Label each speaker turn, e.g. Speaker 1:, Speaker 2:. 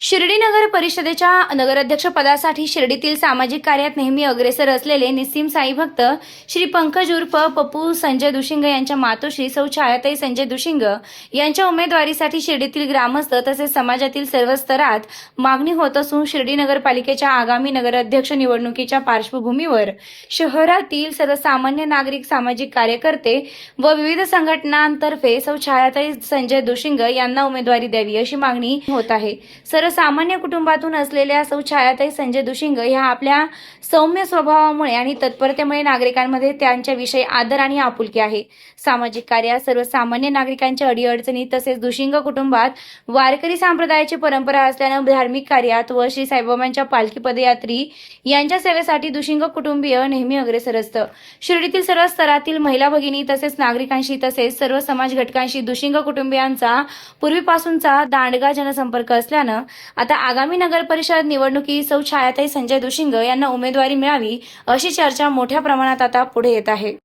Speaker 1: शिर्डी नगर परिषदेच्या नगराध्यक्ष पदासाठी शिर्डीतील सामाजिक कार्यात नेहमी अग्रेसर असलेले निस्सीम साई भक्त श्री पंकज उर्फ पप्पू संजय दुशिंग यांच्या मातोश्री सौ छायाताई संजय दुशिंग यांच्या उमेदवारीसाठी शिर्डीतील ग्रामस्थ तसेच समाजातील सर्व स्तरात मागणी होत असून शिर्डी नगरपालिकेच्या आगामी नगराध्यक्ष निवडणुकीच्या पार्श्वभूमीवर शहरातील सर्वसामान्य नागरिक सामाजिक कार्यकर्ते व विविध संघटनांतर्फे सौ छायाताई संजय दुशिंग यांना उमेदवारी द्यावी अशी मागणी होत आहे. सामान्य कुटुंबातून असलेल्या सौ छायाताई संजय दुशिंग ह्या आपल्या सौम्य स्वभावामुळे आणि तत्परतेमुळे नागरिकांमध्ये त्यांच्याविषयी आदर आणि आपुलकी आहे. सामाजिक कार्यात सर्वसामान्य नागरिकांच्या अडीअडचणी तसेच दुशिंग कुटुंबात वारकरी संप्रदायाची परंपरा असल्यानं धार्मिक कार्यात व श्री साईबाबांच्या पालखी पदयात्री यांच्या सेवेसाठी दुशिंग कुटुंबीय नेहमी अग्रेसर असतं. शिर्डीतील सर्व स्तरातील महिला भगिनी तसेच नागरिकांशी तसेच सर्व समाज घटकांशी दुशिंग कुटुंबियांचा पूर्वीपासूनचा दांडगा जनसंपर्क असल्यानं आता आगामी नगर परिषद निवडणुकीत सौ छायाताई संजय दुशिंग यांना उमेदवारी मिळावी अशी चर्चा मोठ्या प्रमाणात आता पुढे येत आहे.